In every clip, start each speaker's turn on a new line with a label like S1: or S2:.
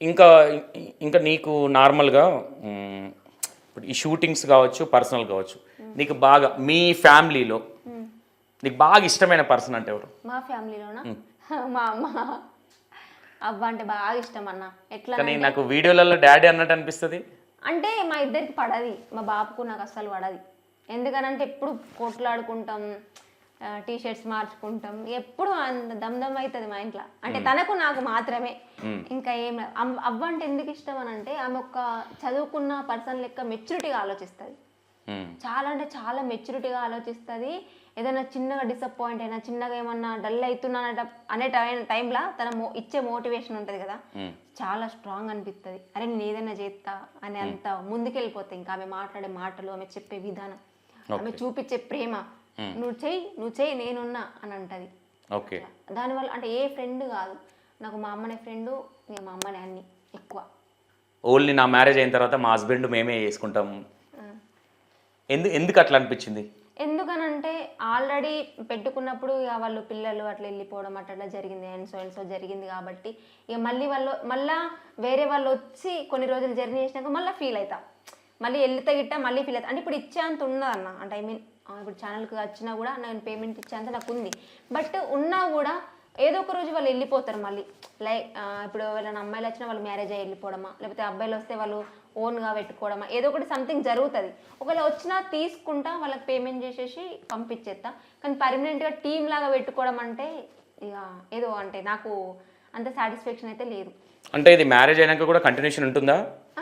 S1: ఇంకా ఇంకా నీకు నార్మల్గా ఇప్పుడు ఈ షూటింగ్స్ కావచ్చు పర్సనల్ కావచ్చు నీకు బాగా మీ ఫ్యామిలీలో నీకు బాగా ఇష్టమైన పర్సన్ అంటే ఎవరు?
S2: మా ఫ్యామిలీలోనా? మా అమ్మ. అవ్వ అంటే బాగా ఇష్టం అన్న. ఎట్లా
S1: కానీ నాకు వీడియోలలో డాడీ అన్నట్టు అనిపిస్తుంది.
S2: అంటే మా ఇద్దరికి పడది. మా బాబుకు నాకు అస్సలు పడది. ఎందుకనంటే ఎప్పుడు కొట్లాడుకుంటాం. T shirts మార్చుకుంటాం. ఎప్పుడు అంత దమ్ దమ్ అవుతుంది మా ఇంట్లో. అంటే తనకు నాకు మాత్రమే. ఇంకా ఏం అవ్వ అంటే ఎందుకు ఇష్టం అని అంటే ఆమె ఒక చదువుకున్న పర్సన్ లెక్క మెచ్యూరిటీగా ఆలోచిస్తుంది. చాలా అంటే చాలా మెచ్యూరిటీగా ఆలోచిస్తుంది. ఏదైనా చిన్నగా డిసప్పాయింట్ అయినా చిన్నగా ఏమన్నా డల్ అవుతున్నానట అనే టైం టైంలో తన మో ఇచ్చే మోటివేషన్ ఉంటుంది కదా. చాలా స్ట్రాంగ్ అనిపిస్తుంది అరే నేను ఏదైనా చేస్తా అని అంత ముందుకెళ్ళిపోతాయి ఇంకా ఆమె మాట్లాడే మాటలు ఆమె చెప్పే విధానం ఆమె చూపించే ప్రేమ నువ్వు చెయ్యి నువ్వు చెయ్యి నేనున్నా అని అంటది.
S1: ఓకే
S2: దానివల్ల అంటే ఏ ఫ్రెండ్ కాదు. నాకు మా అమ్మనే ఫ్రెండ్ ఇక మా అమ్మనే అన్ని ఎక్కువ.
S1: ఓన్లీ నా మ్యారేజ్ అయిన తర్వాత మా హస్బెండ్ మేమే చేసుకుంటాము ఎందు ఎందుకు అట్లా అనిపించింది?
S2: ఎందుకనంటే ఆల్రెడీ పెట్టుకున్నప్పుడు ఇక వాళ్ళు పిల్లలు అట్లా వెళ్ళిపోవడం అట్లా జరిగింది. అండ్ సో అండ్ సో జరిగింది కాబట్టి ఇక మళ్ళీ వాళ్ళు మళ్ళా వేరే వాళ్ళు వచ్చి కొన్ని రోజులు జర్నీ చేసినాక మళ్ళీ ఫీల్ అవుతా మళ్ళీ వెళ్తే గిట్ట మళ్ళీ ఫీల్ అవుతా అంటే ఇప్పుడు ఇచ్చేంత ఉన్నదన్న. అంటే ఐ మీన్ ఇప్పుడు ఛానల్కి వచ్చినా కూడా నేను పేమెంట్ ఇచ్చేంత నాకు ఉంది. బట్ ఉన్నా కూడా ఏదో ఒక రోజు వాళ్ళు వెళ్ళిపోతారు మళ్ళీ. లైక్ ఇప్పుడు ఎవరైనా అమ్మాయిలు వచ్చినా వాళ్ళు మ్యారేజ్ అయ్యి వెళ్ళిపోవడమా? లేకపోతే అబ్బాయిలు వస్తే వాళ్ళు ఓన్గా పెట్టుకోవడమా? ఏదో ఒకటి సంథింగ్ జరుగుతుంది. ఒకవేళ వచ్చినా తీసుకుంటా వాళ్ళకి పేమెంట్ చేసేసి పంపించేస్తా కానీ పర్మనెంట్గా టీం లాగా పెట్టుకోవడం అంటే ఇక ఏదో అంటే నాకు అంత సాటిస్ఫాక్షన్ అయితే లేదు.
S1: అంటే ఇది మ్యారేజ్ అయినాక కూడా కంటిన్యూషన్ ఉంటుందా?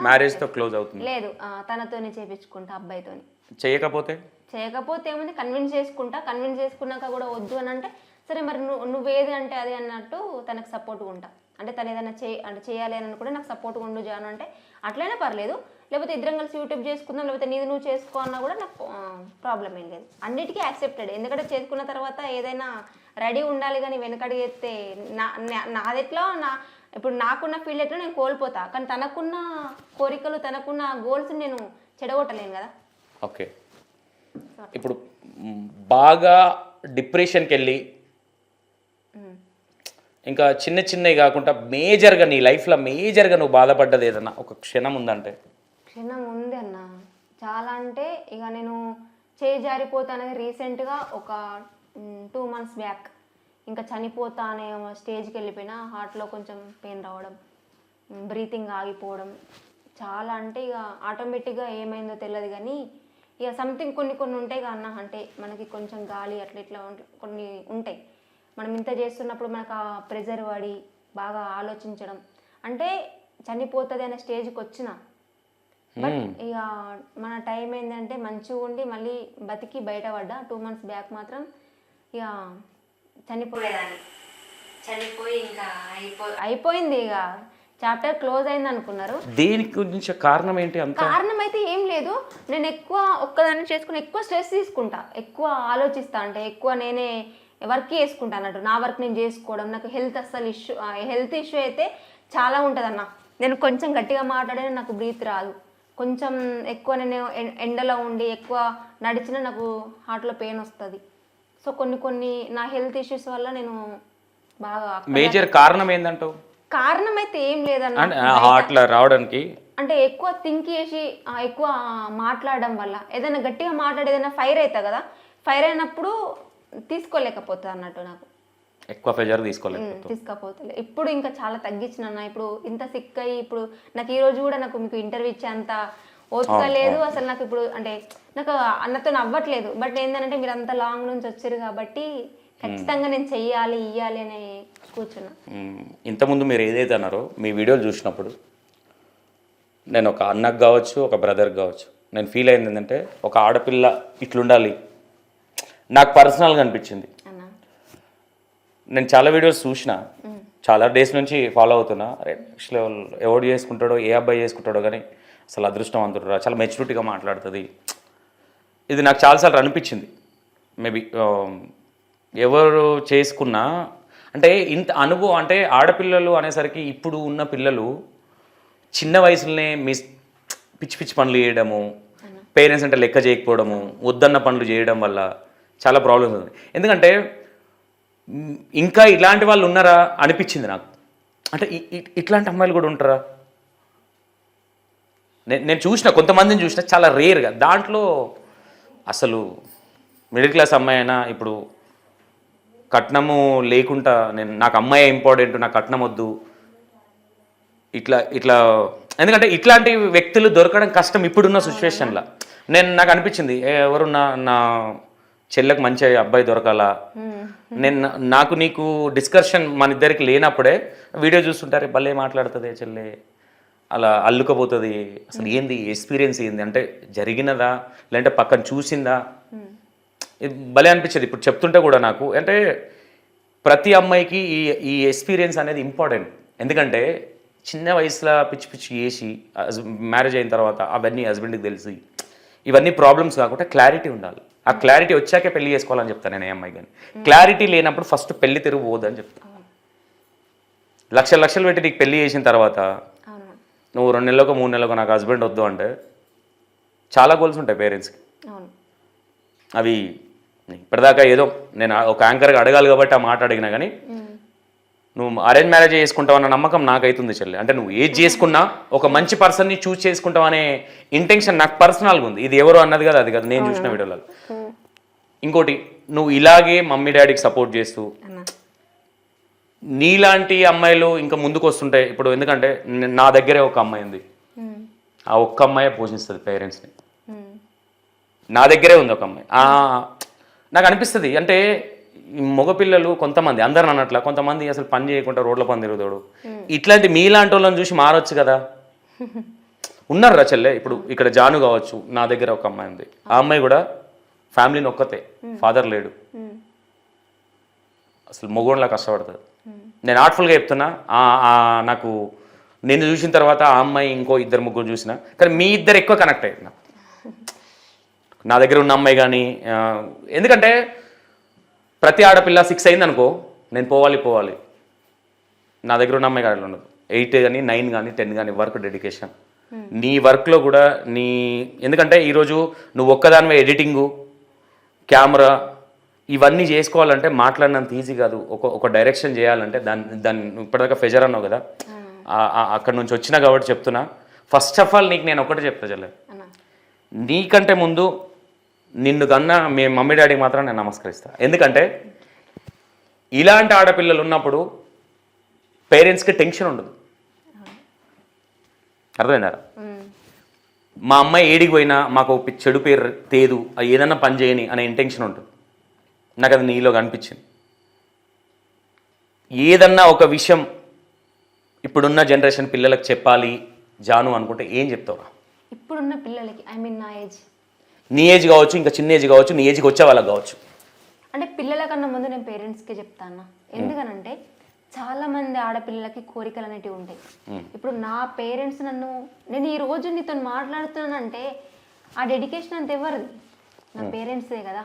S1: మ్యారేజ్తో క్లోజ్ అవుతుంది.
S2: లేదు. తనతోనే చేపించుకుంటా అబ్బాయితోని.
S1: చేయకపోతే?
S2: చేయకపోతే ఏముంది? కన్విన్స్ చేసుకుంటా. కన్విన్స్ చేసుకున్నాక కూడా వద్దు అని అంటే సరే మరి నువ్వు నువ్వేది అంటే అది అన్నట్టు తనకు సపోర్ట్గా ఉంటా. అంటే తను ఏదైనా చే అంటే చేయాలి అని కూడా నాకు సపోర్ట్గా ఉండు జాను అంటే అట్లయినా పర్లేదు. లేకపోతే ఇద్దరం కలిసి యూట్యూబ్ చేసుకుందాం లేకపోతే నీది నువ్వు చేసుకో అన్నా కూడా నాకు ప్రాబ్లం ఏం లేదు. అన్నిటికీ యాక్సెప్టెడ్ ఎందుకంటే చేసుకున్న తర్వాత ఏదైనా రెడీ ఉండాలి కానీ వెనకడిగి చేస్తే నా నా- నాదెట్లో నా ఇప్పుడు నాకున్న ఫీల్డ్ ఎట్లా నేను కోల్పోతా. కానీ తనకున్న కోరికలు తనకున్న గోల్స్ నేను చెడగొట్టలేను కదా.
S1: ఓకే ఇప్పుడు బాగా డిప్రెషన్కి వెళ్ళి ఇంకా చిన్న చిన్నవి కాకుండా మేజర్గా నీ లైఫ్లో మేజర్గా నువ్వు బాధపడ్డది ఏదన్నా? ఒక క్షణం ఉందంటే.
S2: క్షణం ఉంది అన్న. చాలా అంటే ఇక నేను చేయి అనేది రీసెంట్గా ఒక టూ మంత్స్ బ్యాక్ ఇంకా చనిపోతా అనే స్టేజ్కి వెళ్ళిపోయినా హార్ట్లో కొంచెం పెయిన్ రావడం బ్రీతింగ్ ఆగిపోవడం. చాలా అంటే ఇక ఆటోమేటిక్గా ఏమైందో తెలియదు కానీ ఇక సంథింగ్ కొన్ని కొన్ని ఉంటాయి కదా అన్న అంటే మనకి కొంచెం గాలి అట్లా ఇట్లా ఉంట- కొన్ని ఉంటాయి. మనం ఇంత చేస్తున్నప్పుడు మనకు ఆ ప్రెజర్ పడి బాగా ఆలోచించడం అంటే చనిపోతుంది అనే స్టేజ్కి వచ్చిన. బట్ ఇక మన టైం ఏంటంటే మంచిగా ఉండి మళ్ళీ బతికి బయటపడ్డా టూ మంత్స్ బ్యాక్ మాత్రం ఇక చనిపోయేదాన్ని. చనిపోయి ఇంకా అయిపో అయిపోయింది ఇక. చాప్టర్ క్లోజ్ అయింది అనుకున్నారు.
S1: దేనికి గురించి కారణం ఏంటి అంత?
S2: కారణం అయితే ఏం లేదు. నేను ఎక్కువ ఒక్కదాన్ని చేసుకుని ఎక్కువ స్ట్రెస్ తీసుకుంటా. ఎక్కువ ఆలోచిస్తా అంటే ఎక్కువ నేనే వర్క్ చేసుకుంటా అన్నట్టు. నా వర్క్ నేను చేసుకోవడం నాకు హెల్త్ అస్సలు ఇష్యూ హెల్త్ ఇష్యూ అయితే చాలా ఉంటుంది అన్న నేను కొంచెం గట్టిగా మాట్లాడినా నాకు బ్రీత్ రాదు. కొంచెం ఎక్కువ నేను ఎండలో ఉండి ఎక్కువ నడిచినా నాకు హార్ట్లో పెయిన్ వస్తుంది. సో కొన్ని కొన్ని నా హెల్త్ ఇష్యూస్ వల్ల నేను బాగా
S1: మేజర్ కారణం ఏందంటావు?
S2: కారణం అయితే ఏం లేదన్న
S1: అంటే హార్ట్లో రావడానికి
S2: అంటే ఎక్కువ థింక్ చేసి ఎక్కువ మాట్లాడడం వల్ల. ఏదైనా గట్టిగా మాట్లాడి ఏదైనా ఫైర్ అవుతా కదా ఫైర్ అయినప్పుడు తీసుకోలేకపోతుంది అన్నట్టు నాకు.
S1: ఎక్కువ ప్రెజర్ తీసుకోలేదు
S2: తీసుకోపోతలే ఇప్పుడు ఇంకా చాలా తగ్గించిన ఇప్పుడు ఇంత సిక్ అయ్యి ఇప్పుడు నాకు ఈ రోజు కూడా నాకు మీకు ఇంటర్వ్యూ ఇచ్చేంత ఓపిక లేదు. అసలు నాకు ఇప్పుడు అంటే నాకు అన్నతో అవ్వట్లేదు బట్ ఏంటంటే మీరు అంత లాంగ్ నుంచి వచ్చారు కాబట్టి ఖచ్చితంగా నేను చెయ్యాలి ఇయ్యాలి అని కూర్చున్నా.
S1: ఇంతకుముందు మీరు ఏదైతే అన్నారో మీ వీడియోలు చూసినప్పుడు నేను ఒక అన్నకు కావచ్చు ఒక బ్రదర్కి కావచ్చు నేను ఫీల్ అయింది ఏంటంటే ఒక ఆడపిల్ల ఇట్లుండాలి. నాకు పర్సనల్గా అనిపించింది. నేను చాలా వీడియోస్ చూసిన. చాలా డేస్ నుంచి ఫాలో అవుతున్నా. నెక్స్ట్ లెవెల్ ఎవడు చేసుకుంటాడో ఏ అబ్బాయి చేసుకుంటాడో కానీ అసలు అదృష్టవంతుడు చాలా మెచ్యూరిటీగా మాట్లాడుతుంది. ఇది నాకు చాలాసార్లు అనిపించింది. మేబీ ఎవరు చేసుకున్నా అంటే ఇంత అనుభవం అంటే ఆడపిల్లలు అనేసరికి ఇప్పుడు ఉన్న పిల్లలు చిన్న వయసులోనే మిస్ పిచ్చి పిచ్చి పనులు చేయడము పేరెంట్స్ అంటే లెక్క చేయకపోవడము వద్దన్న పనులు చేయడం వల్ల చాలా ప్రాబ్లమ్స్ ఉంది ఎందుకంటే ఇంకా ఇలాంటి వాళ్ళు ఉన్నారా అనిపించింది నాకు. అంటే ఇట్లాంటి అమ్మాయిలు కూడా ఉంటారా? నేను నేను చూసిన కొంతమందిని చూసిన చాలా రేర్గా. దాంట్లో అసలు మిడిల్ క్లాస్ అమ్మాయి అయినా ఇప్పుడు కట్నము లేకుండా నేను నాకు అమ్మాయి ఇంపార్టెంట్ నాకు కట్నం వద్దు. ఇట్లా ఇట్లా ఎందుకంటే ఇట్లాంటి వ్యక్తులు దొరకడం కష్టం ఇప్పుడున్న సిచ్యువేషన్లో. నేను నాకు అనిపించింది "ఏ, ఎవరు నా నా చెల్లెకు మంచి అబ్బాయి దొరకాలా? నేను నాకు నీకు డిస్కషన్ మన ఇద్దరికి లేనప్పుడే వీడియో చూస్తుంటారే భలే మాట్లాడుతుంది చెల్లె. అలా అల్లుకపోతుంది. అసలు ఏంది ఎక్స్పీరియన్స్ ఏంది? అంటే జరిగినదా? లేదంటే పక్కన చూసిందా? భలే అనిపించేది. ఇప్పుడు చెప్తుంటే కూడా నాకు అంటే ప్రతి అమ్మాయికి ఈ ఈ ఎక్స్పీరియన్స్ అనేది ఇంపార్టెంట్ ఎందుకంటే చిన్న వయసులో పిచ్చి పిచ్చి చేసి మ్యారేజ్ అయిన తర్వాత అవన్నీ హస్బెండ్కి తెలిసి ఇవన్నీ ప్రాబ్లమ్స్ కాకుండా క్లారిటీ ఉండాలి. ఆ క్లారిటీ వచ్చాకే పెళ్ళి చేసుకోవాలని చెప్తాను నేను ఏ అమ్మాయి కానీ. క్లారిటీ లేనప్పుడు ఫస్ట్ పెళ్ళి తిరుగు పోదని చెప్తాను లక్షల లక్షలు పెట్టి నీకు పెళ్ళి చేసిన తర్వాత నువ్వు రెండు నెలలకు మూడు నెలలకు నాకు హస్బెండ్ వద్దు అంటే చాలా గోల్స్ ఉంటాయి పేరెంట్స్కి అవి ఇప్పటిదాకా ఏదో నేను ఒక యాంకర్గా అడగాలి కాబట్టి ఆ మాట అడిగినా కానీ నువ్వు అరేంజ్ మ్యారేజ్ చేసుకుంటావు అన్న నమ్మకం నాకైతుంది చెల్లి. అంటే నువ్వు ఏది చేసుకున్నా ఒక మంచి పర్సన్ని చూస్ చేసుకుంటావు అనే ఇంటెన్షన్ నాకు పర్సనల్గా ఉంది. ఇది ఎవరు అన్నది కదా అది కదా. నేను చూసిన వీడియోలో ఇంకోటి నువ్వు ఇలాగే మమ్మీ డాడీకి సపోర్ట్ చేస్తూ నీలాంటి అమ్మాయిలు ఇంకా ముందుకు వస్తుంటాయి ఇప్పుడు ఎందుకంటే న- దగ్గరే ఒక అమ్మాయి ఉంది. ఆ ఒక్క అమ్మాయే పోషిస్తుంది పేరెంట్స్ని నా. దగ్గరే ఉంది ఒక అమ్మాయి. నాకు అనిపిస్తుంది అంటే ఈ మగపిల్లలు కొంతమంది అందరు అన్నట్ల కొంతమంది అసలు పని చేయకుండా రోడ్ల పని తిరుగుతాడు. ఇట్లాంటి మీలాంటి వాళ్ళని చూసి మారొచ్చు కదా. ఉన్నారు రా చెల్లె ఇప్పుడు ఇక్కడ జాను కావచ్చు నా దగ్గర ఒక అమ్మాయి ఉంది. ఆ అమ్మాయి కూడా ఫ్యామిలీని ఒక్కతే ఫాదర్ లేడు. అసలు మొగోళ్ళ కష్టపడుతుంది నేను ఆర్ట్ఫుల్గా చెప్తున్నా నాకు నేను చూసిన తర్వాత ఆ అమ్మాయి ఇంకో ఇద్దరు ముగ్గురు చూసిన కానీ మీ ఇద్దరు ఎక్కువ కనెక్ట్ అయ్యారు నాకు. నా దగ్గర ఉన్న అమ్మాయి కానీ ఎందుకంటే ప్రతి ఆడపిల్ల సిక్స్ అయింది అనుకో నేను పోవాలి పోవాలి. నా దగ్గర ఉన్న అమ్మాయి కానీ ఉండదు. ఎయిట్ కానీ నైన్ కానీ టెన్ కానీ వర్క్ డెడికేషన్ నీ వర్క్లో కూడా నీ ఎందుకంటే ఈరోజు నువ్వు ఒక్కదానివే ఎడిటింగు కెమెరా ఇవన్నీ చేసుకోవాలంటే మాట్లాడినంత ఈజీ కాదు. ఒక ఒక డైరెక్షన్ చేయాలంటే దాన్ని దాన్ని ఇప్పటిదాకా ఫెజర్ అన్నావు కదా? ఆ- అక్కడ నుంచి వచ్చినా కాబట్టి చెప్తున్నా. ఫస్ట్ ఆఫ్ ఆల్ నీకు నేను ఒకటి చెప్తా చెల్లె. నీకంటే ముందు నిన్ను కన్నా మీ మమ్మీ డాడీకి మాత్రం నేను నమస్కరిస్తా. ఎందుకంటే ఇలాంటి ఆడపిల్లలు ఉన్నప్పుడు పేరెంట్స్కి టెన్షన్ ఉండదు. అర్థమైందా? మా అమ్మాయి ఏడికి పోయినా మాకు చెడు పేరు తేదు ఏదన్నా పని చేయని అనే ఇంటెన్షన్ ఉంటుంది. నాకు అది నీలో కనిపించింది. ఏదన్నా ఒక విషయం ఇప్పుడున్న జనరేషన్ పిల్లలకు చెప్పాలి జాను అనుకుంటే ఏం చెప్తావు?
S2: ఇప్పుడున్న పిల్లలకి ఐ మీన్ నా ఏజ్
S1: నీ ఏజ్ కావచ్చు ఇంకా చిన్న ఏజ్ కావచ్చు నీ ఏజ్కి వచ్చే వాళ్ళకి కావచ్చు.
S2: అంటే పిల్లల కన్నా ముందు నేను పేరెంట్స్కే చెప్తాను ఎందుకనంటే చాలా మంది ఆడపిల్లలకి కోరికలు అనేటివి ఉంటాయి. ఇప్పుడు నా పేరెంట్స్ నన్ను నేను ఈ రోజు నీతో మాట్లాడుతున్నానంటే ఆ డెడికేషన్ అంత ఎవరిది నా పేరెంట్సే కదా.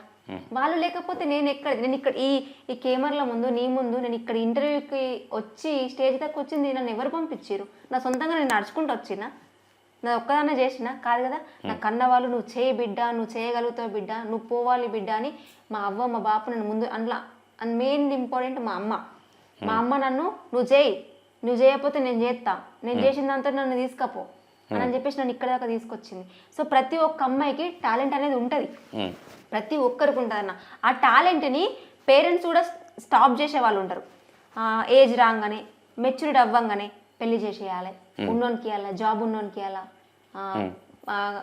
S2: వాళ్ళు లేకపోతే నేను ఎక్కడ నేను ఇక్కడ ఈ ఈ కెమెరాల ముందు నీ ముందు నేను ఇక్కడ ఇంటర్వ్యూకి వచ్చి స్టేజ్ దాకా వచ్చింది నన్ను ఎవరు పంపించారు? నా సొంతంగా నేను నడుచుకుంటూ వచ్చినా? నా ఒక్కదాన్నే చేసిన? కాదు కదా? నా కన్న వాళ్ళు నువ్వు చేయి బిడ్డ నువ్వు చేయగలుగుతావు బిడ్డ నువ్వు పోవాలి బిడ్డ అని మా అవ్వ మా బాపు నన్ను ముందు అందులో అండ్ మెయిన్ ఇంపార్టెంట్ మా అమ్మ. మా అమ్మ నన్ను నువ్వు చేయి నువ్వు చేయకపోతే నేను చేస్తా. నేను చేసిన దాంతో నన్ను తీసుకపో అని అని చెప్పేసి నన్ను ఇక్కడ దాకా తీసుకొచ్చింది. సో ప్రతి ఒక్క అమ్మాయికి టాలెంట్ అనేది ఉంటుంది. ప్రతి ఒక్కరికి ఉంటుందన్న ఆ టాలెంట్ని పేరెంట్స్ కూడా స్టాప్ చేసే వాళ్ళు ఉంటారు. ఏజ్ రాగానే మెచ్యూరిటీ అవ్వంగానే పెళ్ళి చేసేయాలి. ఉన్నోనికి ఇవ్వాలా జాబ్ ఉన్నోనికి ఇవ్వాలా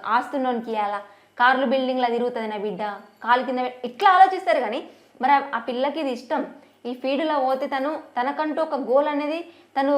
S2: ఆస్తి ఉన్నోనికి ఇవ్వాలా కార్లు బిల్డింగ్లా తిరుగుతుంది నా బిడ్డ కాలు కింద ఇట్లా ఆలోచిస్తారు కానీ మరి ఆ- పిల్లకి ఇది ఇష్టం. ఈ ఫీల్డ్లో పోతే తను తనకంటూ ఒక గోల్ అనేది తను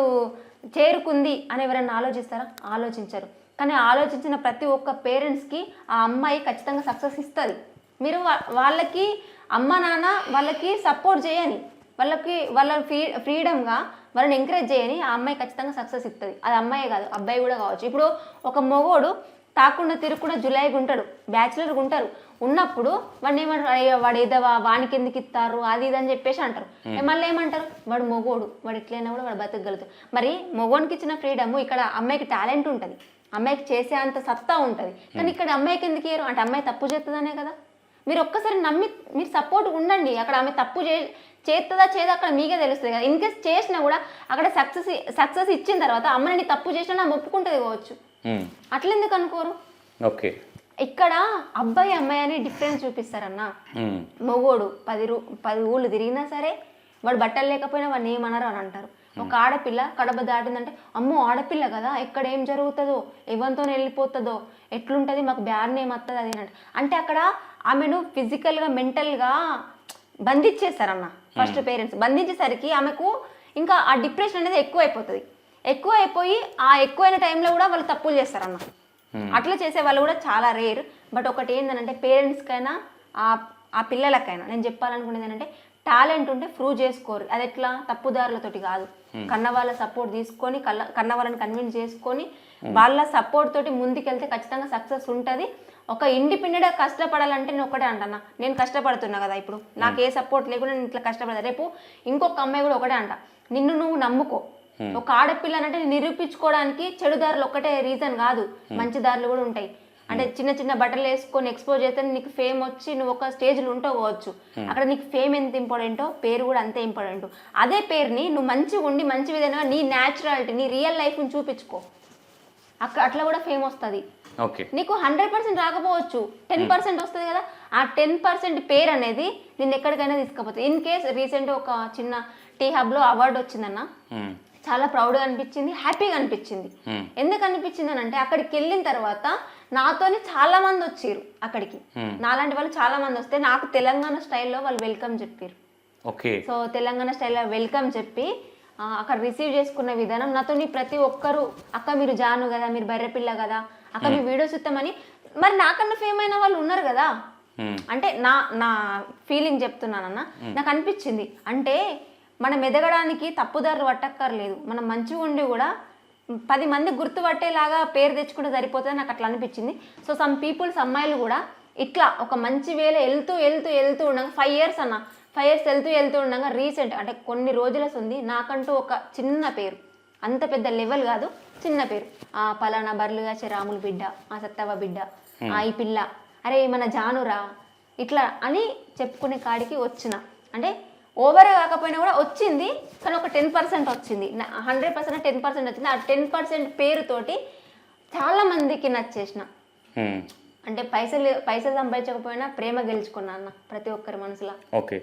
S2: చేరుకుంది అని ఎవరైనా ఆలోచిస్తారా? ఆలోచించరు. కానీ ఆలోచించిన ప్రతి ఒక్క పేరెంట్స్కి ఆ అమ్మాయి ఖచ్చితంగా సక్సెస్ ఇస్తుంది. మీరు వా- వాళ్ళకి అమ్మ నాన్న వాళ్ళకి సపోర్ట్ చేయని వాళ్ళకి వాళ్ళ ఫ్రీ ఫ్రీడమ్గా వాళ్ళని ఎంకరేజ్ చేయని ఆ అమ్మాయి ఖచ్చితంగా సక్సెస్ ఇస్తుంది అది అమ్మాయే కాదు అబ్బాయి కూడా కావచ్చు. ఇప్పుడు ఒక మగోడు తాకుండా తిరగకుండా జులైగా ఉంటాడు బ్యాచులర్గా ఉంటారు. ఉన్నప్పుడు వాడిని ఏమంటారు "అయ్యో, వాడు ఏదవా వానికి ఎందుకు ఇస్తారు అది ఇది అని చెప్పేసి అంటారు. మళ్ళీ ఏమంటారు వాడు మొగోడు వాడు ఎట్లయినా కూడా వాడు బతకగలుగుతాడు. మరి మొగోనికి ఇచ్చిన ఫ్రీడమ్ ఇక్కడ అమ్మాయికి టాలెంట్ ఉంటుంది. అమ్మాయికి చేసే అంత సత్తా ఉంటుంది. కానీ ఇక్కడ అమ్మాయికి ఎందుకు ఇయ్యరు? అంటే అమ్మాయి తప్పు చేస్తుందనే కదా? మీరు ఒక్కసారి నమ్మి మీరు సపోర్ట్ ఉండండి. అక్కడ ఆమె తప్పు చే చేస్తుందా చేయదా అక్కడ మీకే తెలుస్తుంది కదా. ఇన్ కేస్ చేసినా కూడా అక్కడ సక్సెస్ సక్సెస్ ఇచ్చిన తర్వాత అమ్మ నేను తప్పు చేసినా నా ఒప్పుకుంటుంది కావచ్చు.
S1: ఉమ్,
S2: అట్లెందుకు అనుకోరు?
S1: ఓకే.
S2: ఇక్కడ అబ్బాయి అమ్మాయి అని డిఫరెన్స్ చూపిస్తారన్న. మొగోడు పది రూ పది ఊళ్ళు తిరిగినా సరే వాడు బట్టలు లేకపోయినా వాడిని ఏమనరు అని అంటారు. ఒక ఆడపిల్ల కడప దాటిందంటే అమ్మో ఆడపిల్ల కదా ఎక్కడ ఏం జరుగుతుందో ఎవరితో వెళ్ళిపోతుందో ఎట్లుంటుంది మాకు బ్యాడ్ నేమ్ వస్తుంది అది అంటే అక్కడ ఆమెను ఫిజికల్గా మెంటల్గా బంధించేస్తారన్న ఫస్ట్ పేరెంట్స్ బంధించేసరికి ఆమెకు ఇంకా ఆ డిప్రెషన్ అనేది ఎక్కువ అయిపోతుంది ఎక్కువ అయిపోయి ఆ ఎక్కువైన టైంలో కూడా వాళ్ళు తప్పులు చేస్తారన్న. అట్లా చేసే వాళ్ళు కూడా చాలా రేర్ బట్ ఒకటి ఏంటంటే పేరెంట్స్కైనా ఆ ఆ పిల్లలకైనా నేను చెప్పాలనుకునేది ఏంటంటే టాలెంట్ ఉంటే ప్రూవ్ చేసుకోరు. అది ఎట్లా తప్పుదారులతోటి కాదు. కన్న వాళ్ళ సపోర్ట్ తీసుకొని కళ్ళ కన్న వాళ్ళని కన్విన్స్ చేసుకొని వాళ్ళ సపోర్ట్ తోటి ముందుకెళ్తే ఖచ్చితంగా సక్సెస్ ఉంటుంది. ఒక ఇండిపెండెంట్గా కష్టపడాలంటే నేను ఒకటే అంటన్నా. నేను కష్టపడుతున్నా కదా ఇప్పుడు. నాకు ఏ సపోర్ట్ లేకుండా నేను ఇట్లా కష్టపడతా. రేపు ఇంకొక అమ్మాయి కూడా ఒకటే అంట. నిన్ను నువ్వు నమ్ముకో. ఒక ఆడపిల్లనంటే నిరూపించుకోవడానికి చెడు దారులు ఒకటే రీజన్ కాదు. మంచి దారులు కూడా ఉంటాయి. అంటే చిన్న చిన్న బట్టలు వేసుకొని ఎక్స్పోజ్ చేస్తే నీకు ఫేమ్ వచ్చి నువ్వు ఒక స్టేజ్లో ఉంటావచ్చు అక్కడ నీకు ఫేమ్ ఎంత ఇంపార్టెంటో పేరు కూడా అంతే ఇంపార్టెంట్ అదే పేరుని నువ్వు మంచిగా ఉండి మంచి విధంగా నీ న్యాచురాలిటీ నీ రియల్ లైఫ్ని చూపించుకో. అక్కడ అట్లా కూడా ఫేమ్ వస్తుంది.
S1: ఓకే.
S2: నీకు హండ్రెడ్ పర్సెంట్ రాకపోవచ్చు. టెన్ పర్సెంట్ వస్తుంది కదా ఆ టెన్ పర్సెంట్ పేరు అనేది నిన్ను ఎక్కడికైనా తీసుకుపోతుంది. ఇన్ కేస్ రీసెంట్ ఒక చిన్న టీ హబ్లో అవార్డు వచ్చిందన్న
S1: ఉమ్,
S2: చాలా ప్రౌడ్గా అనిపించింది హ్యాపీగా అనిపించింది.
S1: Hmm.
S2: ఎందుకు అనిపించింది అని అంటే అక్కడికి వెళ్ళిన తర్వాత నాతోని చాలా మంది వచ్చారు అక్కడికి. నాలాంటి వాళ్ళు చాలా మంది వస్తే నాకు తెలంగాణ స్టైల్లో వాళ్ళు వెల్కమ్ చెప్పారు.
S1: ఓకే.
S2: సో తెలంగాణ స్టైల్లో వెల్కమ్ చెప్పి అక్కడ రిసీవ్ చేసుకున్న విధానం. నాతోని ప్రతి ఒక్కరు అక్క మీరు జాను కదా మీరు బర్రెపిల్ల కదా అక్క మీ వీడియోస్ ఇస్తామని మరి నాకన్నా ఫేమ్ అయిన వాళ్ళు ఉన్నారు కదా. అంటే నా నా ఫీలింగ్ చెప్తున్నానన్న నాకు అనిపించింది. అంటే మనం ఎదగడానికి తప్పుదారులు పట్టక్కర్లేదు. మనం మంచిగా ఉండి కూడా పది మంది గుర్తుపట్టేలాగా పేరు తెచ్చుకుంటే సరిపోతుంది నాకు అట్లా అనిపించింది. సో సమ్ పీపుల్స్ అమ్మాయిలు కూడా ఇట్లా ఒక మంచి వేళ వెళ్తూ వెళ్తూ వెళ్తూ ఉండగా ఫైవ్ ఇయర్స్ అన్న ఫైవ్ ఇయర్స్ వెళ్తూ వెళ్తూ ఉండగా రీసెంట్ అంటే కొన్ని రోజుల ఉంది నాకంటూ ఒక చిన్న పేరు. అంత పెద్ద లెవెల్ కాదు చిన్న పేరు. ఆ పలానా బర్లుగా రాములు బిడ్డ ఆ సత్తవ బిడ్డ ఆ ఈ పిల్ల అరే మన జానురా ఇట్లా అని చెప్పుకునే కాడికి వచ్చిన. అంటే ఓవర్ కాకపోయినా కూడా వచ్చింది కానీ ఒక టెన్ పర్సెంట్ వచ్చింది. హండ్రెడ్ పర్సెంట్ టెన్ పర్సెంట్ వచ్చింది. ఆ టెన్ పర్సెంట్ పేరుతోటి చాలా మందికి నచ్చేసిన.
S1: ఉమ్,
S2: అంటే పైసలు పైసలు సంపాదించకపోయినా ప్రేమ గెలుచుకున్నా అన్న ప్రతి ఒక్కరి మనసులో.
S1: ఓకే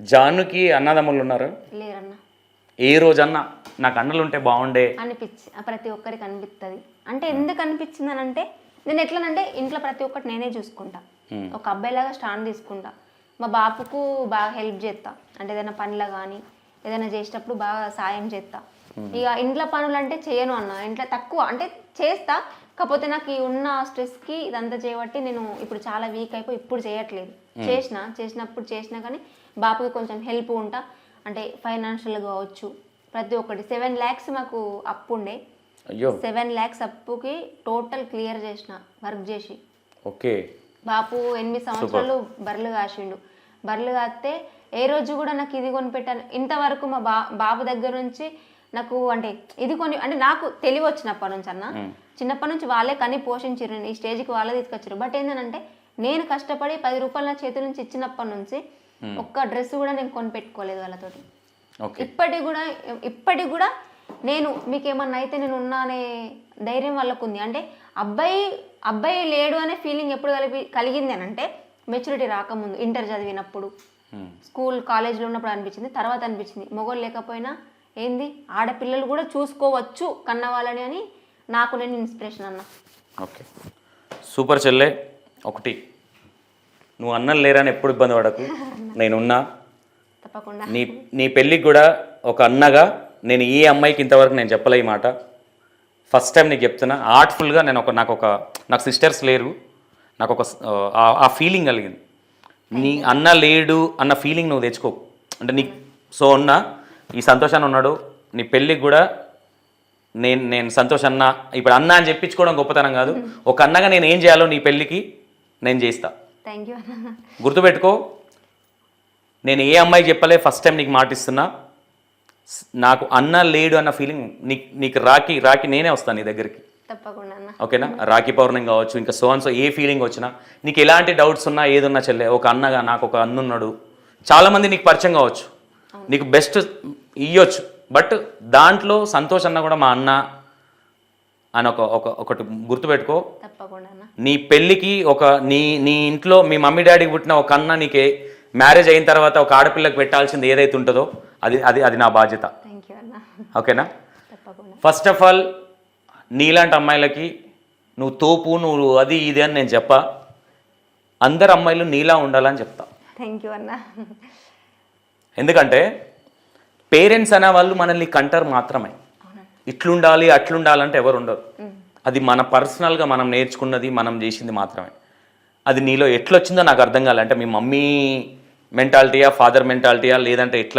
S1: జానుకి అన్నదమ్ములు ఉన్నారు?
S2: లేరన్న.
S1: ఏ రోజన్నా నాకు అన్నలు ఉంటే బాగుండే
S2: అనిపించి ప్రతి ఒక్కరికి అనిపిస్తుంది అంటే ఎందుకు అనిపించింది అని అంటే నేను ఎట్లనంటే ఇంట్లో ప్రతి ఒక్కటి నేనే చూసుకుంటా. ఒక అబ్బాయిలాగా స్టాండ్ తీసుకుంటా. మా బాపుకు బాగా హెల్ప్ చేస్తా అంటే ఏదైనా పనిలో కానీ ఏదైనా చేసేటప్పుడు బాగా సాయం చేస్తా ఇక ఇంట్లో పనులు అంటే చేయను అన్న. ఇంట్లో తక్కువ అంటే చేస్తా. కాకపోతే నాకు ఈ ఉన్న స్ట్రెస్కి ఇదంతా చేయబట్టి నేను ఇప్పుడు చాలా వీక్ అయిపోయి ఇప్పుడు చేయట్లేదు. చేసిన చేసినప్పుడు చేసినా కానీ బాపుకి కొంచెం హెల్ప్ ఉంటా. అంటే ఫైనాన్షియల్ కావచ్చు. ప్రతి ఒక్కటి. సెవెన్ ల్యాక్స్ మాకు అప్పు ఉండే.
S1: అయ్యో.
S2: సెవెన్ ల్యాక్స్ అప్పుకి టోటల్ క్లియర్ చేసిన వర్క్ చేసి.
S1: ఓకే.
S2: బాపు ఎనిమిది సంవత్సరాలు బర్రెలు కాసిండు. బర్రెలు కాస్తే ఏ రోజు కూడా నాకు ఇది కొనిపెట్టాను ఇంతవరకు మా బా బాబు దగ్గర నుంచి నాకు అంటే ఇది కొని అంటే నాకు తెలివి వచ్చినప్పటి నుంచి అన్న చిన్నప్పటి నుంచి వాళ్ళే కని పోషించారు ఈ స్టేజ్కి వాళ్ళే తీసుకొచ్చారు బట్ ఏంటంటే నేను కష్టపడి పది రూపాయల నా చేతి నుంచి ఇచ్చినప్పటి నుంచి ఒక్క డ్రెస్ కూడా నేను కొనిపెట్టుకోలేదు వాళ్ళతోటి.
S1: ఓకే
S2: ఇప్పటికి కూడా ఇప్పటికి కూడా నేను మీకు ఏమన్నా అయితే నేను ఉన్నా అనే ధైర్యం వాళ్ళకు ఉంది అంటే అబ్బాయి అబ్బాయి లేడు అనే ఫీలింగ్ ఎప్పుడు కలిపి కలిగింది అని అంటే మెచ్యూరిటీ రాకముందు ఇంటర్ చదివినప్పుడు. స్కూల్ కాలేజ్లో ఉన్నప్పుడు అనిపించింది తర్వాత అనిపించింది. మొగోళ్ళు లేకపోయినా ఏంది? ఆడపిల్లలు కూడా చూసుకోవచ్చు కన్న వాళ్ళని అని నాకు నేను ఇన్స్పిరేషన్ అన్న.
S1: ఓకే సూపర్ చెల్లె ఒకటి. నువ్వు అన్నలు లేరని ఎప్పుడు ఇబ్బంది పడకు. నేనున్నా.
S2: తప్పకుండా.
S1: నీ నీ పెళ్ళికి కూడా ఒక అన్నగా నేను ఈ అమ్మాయికి ఇంతవరకు నేను చెప్పలే ఈ మాట. ఫస్ట్ టైం నీకు చెప్తున్నా. ఆర్ట్ఫుల్గా నేను ఒక నాకు ఒక నాకు సిస్టర్స్ లేరు. నాకు ఒక ఆ- ఫీలింగ్ కలిగింది. నీ అన్న లేడు అన్న ఫీలింగ్ నువ్వు తెచ్చుకో అంటే నీ సో అన్న ఈ సంతోషాన్ని ఉన్నాడు. నీ పెళ్ళికి కూడా నేను నేను సంతోష్ అన్న. ఇప్పుడు అన్న అని చెప్పించుకోవడం గొప్పతనం కాదు. ఒక అన్నగా నేను ఏం చేయాలో నీ పెళ్ళికి నేను చేస్తా.
S2: థ్యాంక్ యూ అన్న
S1: గుర్తుపెట్టుకో నేను ఏ అమ్మాయికి చెప్పలే ఫస్ట్ టైం నీకు మాటిస్తున్నా నాకు అన్న లేడు అన్న ఫీలింగ్ నీకు నీకు రాకి రాకి నేనే వస్తాను నీ దగ్గరికి.
S2: తప్పకుండా అన్న.
S1: ఓకేనా? రాఖీ పౌర్ణమి కావచ్చు ఇంకా సో సో ఏ ఫీలింగ్ వచ్చినా. నీకు ఎలాంటి డౌట్స్ ఉన్నా ఏదున్నా చెల్లె ఒక అన్నగా నాకు ఒక అన్నున్నాడు చాలామంది నీకు పరిచయం కావచ్చు. నీకు బెస్ట్ ఇవ్వచ్చు బట్ దాంట్లో సంతోష్ అన్న కూడా మా అన్న అని ఒక ఒక ఒకటి గుర్తుపెట్టుకో.
S2: తప్పకుండా
S1: నీ పెళ్ళికి ఒక నీ నీ ఇంట్లో మీ మమ్మీ డాడీకి పుట్టిన ఒక అన్న నీకే మ్యారేజ్ అయిన తర్వాత ఒక ఆడపిల్లకి పెట్టాల్సింది ఏదైతే ఉంటుందో అది అది అది నా బాధ్యత. ఓకేనా? ఫస్ట్ ఆఫ్ ఆల్ నీలాంటి అమ్మాయిలకి నువ్వు తోపు నువ్వు అది ఇది అని నేను చెప్పా. అందరు అమ్మాయిలు నీలా ఉండాలని చెప్తా.
S2: థ్యాంక్ యూ అన్న.
S1: ఎందుకంటే పేరెంట్స్ అనే వాళ్ళు మనల్ని కంటారు మాత్రమే. ఇట్లుండాలి అట్లుండాలంటే ఎవరు ఉండరు అది మన పర్సనల్గా మనం నేర్చుకున్నది మనం చేసింది మాత్రమే. అది నీలో ఎట్లొచ్చిందో నాకు అర్థం కాలే. అంటే మీ మమ్మీ మెంటాలిటీయా ఫాదర్ మెంటాలిటీయా లేదంటే ఎట్లా